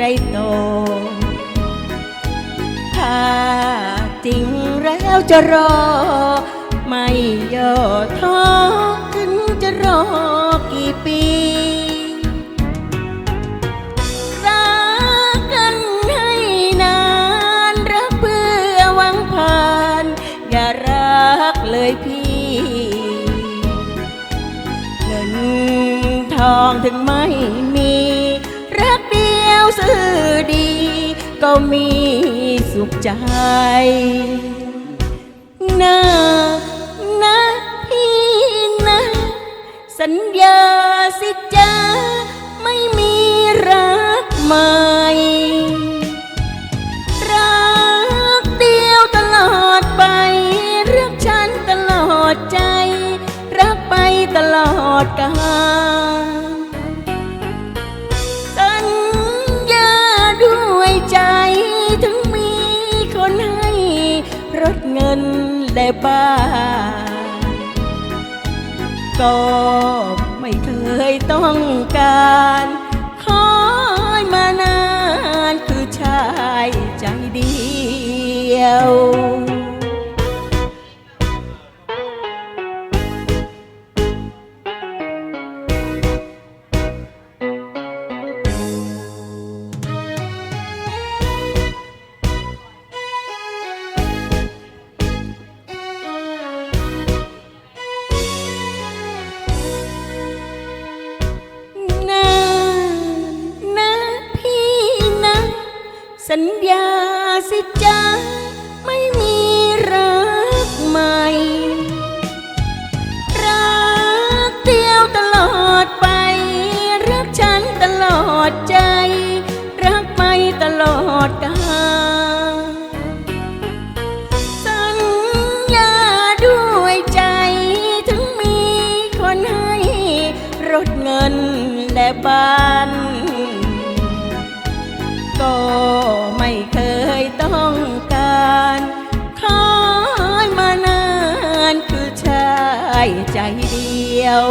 รโต ถ้าจริงแล้วจะรอ ไม่ย่อท้อถึงจะรอกี่ปีรักกันให้นานรักเพื่อหวังผ่าน อย่ารักเลยพี่เงินทองถึงไม่มี ก็มีสุขใจนะนะพี่นะ สัญญาสิจ้าไม่มีรักใหม่รักเดียวตลอดไปรักฉันตลอดใจ รักไปตลอดกาล ได้บ้าก็ไม่เคยต้องการคอยมานานคือชายใจเดียว สัญญาสิจ้าไม่มีรักใหม่ รักเดียวตลอดไป รักฉันตลอดใจ รักไปตลอดกาลสัญญาด้วยใจ ถึงมีคนให้รถเงินและบ้าน ใจเดียว